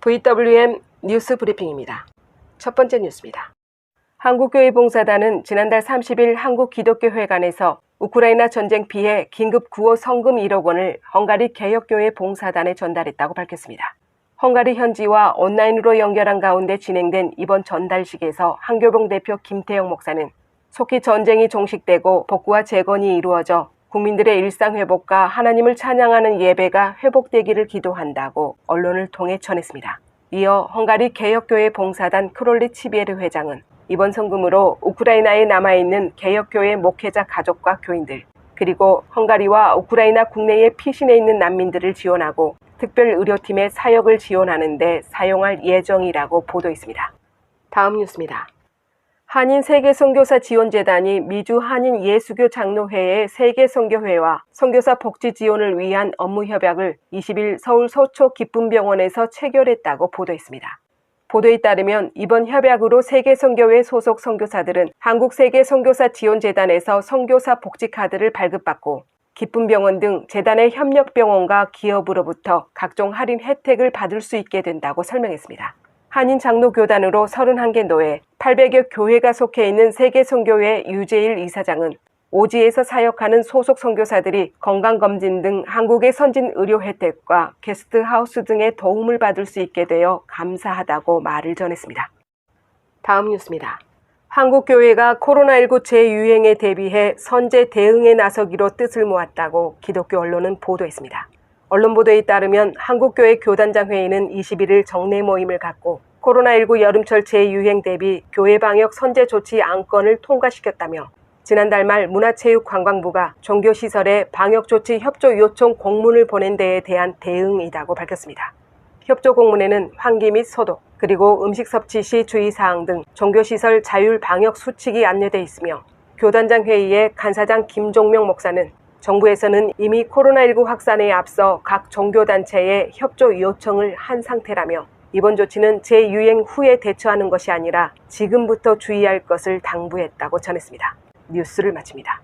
VWM 뉴스 브리핑입니다. 첫 번째 뉴스입니다. 한국교회 봉사단은 지난달 30일 한국기독교회관에서 우크라이나 전쟁 피해 긴급 구호 성금 1억 원을 헝가리 개혁교회 봉사단에 전달했다고 밝혔습니다. 헝가리 현지와 온라인으로 연결한 가운데 진행된 이번 전달식에서 한교봉 대표 김태영 목사는 속히 전쟁이 종식되고 복구와 재건이 이루어져 국민들의 일상 회복과 하나님을 찬양하는 예배가 회복되기를 기도한다고 언론을 통해 전했습니다. 이어 헝가리 개혁교회 봉사단 크롤리 치비에르 회장은 이번 성금으로 우크라이나에 남아있는 개혁교회 목회자 가족과 교인들, 그리고 헝가리와 우크라이나 국내에 피신해 있는 난민들을 지원하고 특별 의료팀의 사역을 지원하는 데 사용할 예정이라고 보도했습니다. 다음 뉴스입니다. 한인 세계 선교사 지원 재단이 미주 한인 예수교 장로회의 세계 선교회와 선교사 복지 지원을 위한 업무 협약을 20일 서울 서초 기쁨병원에서 체결했다고 보도했습니다. 보도에 따르면 이번 협약으로 세계 선교회 소속 선교사들은 한국 세계 선교사 지원 재단에서 선교사 복지 카드를 발급받고 기쁨병원 등 재단의 협력 병원과 기업으로부터 각종 할인 혜택을 받을 수 있게 된다고 설명했습니다. 한인 장로교단으로 31개 노회, 800여 교회가 속해 있는 세계 선교회 유재일 이사장은 오지에서 사역하는 소속 선교사들이 건강검진 등 한국의 선진 의료 혜택과 게스트하우스 등의 도움을 받을 수 있게 되어 감사하다고 말을 전했습니다. 다음 뉴스입니다. 한국교회가 코로나19 재유행에 대비해 선제 대응에 나서기로 뜻을 모았다고 기독교 언론은 보도했습니다. 언론 보도에 따르면 한국교회 교단장 회의는 21일 정례 모임을 갖고 코로나19 여름철 재유행 대비 교회 방역 선제 조치 안건을 통과시켰다며 지난달 말 문화체육관광부가 종교시설에 방역조치 협조 요청 공문을 보낸 데에 대한 대응이라고 밝혔습니다. 협조 공문에는 환기 및 소독, 그리고 음식 섭취 시 주의사항 등 종교시설 자율 방역 수칙이 안내돼 있으며 교단장 회의의 간사장 김종명 목사는 정부에서는 이미 코로나19 확산에 앞서 각 종교단체에 협조 요청을 한 상태라며 이번 조치는 재유행 후에 대처하는 것이 아니라 지금부터 주의할 것을 당부했다고 전했습니다. 뉴스를 마칩니다.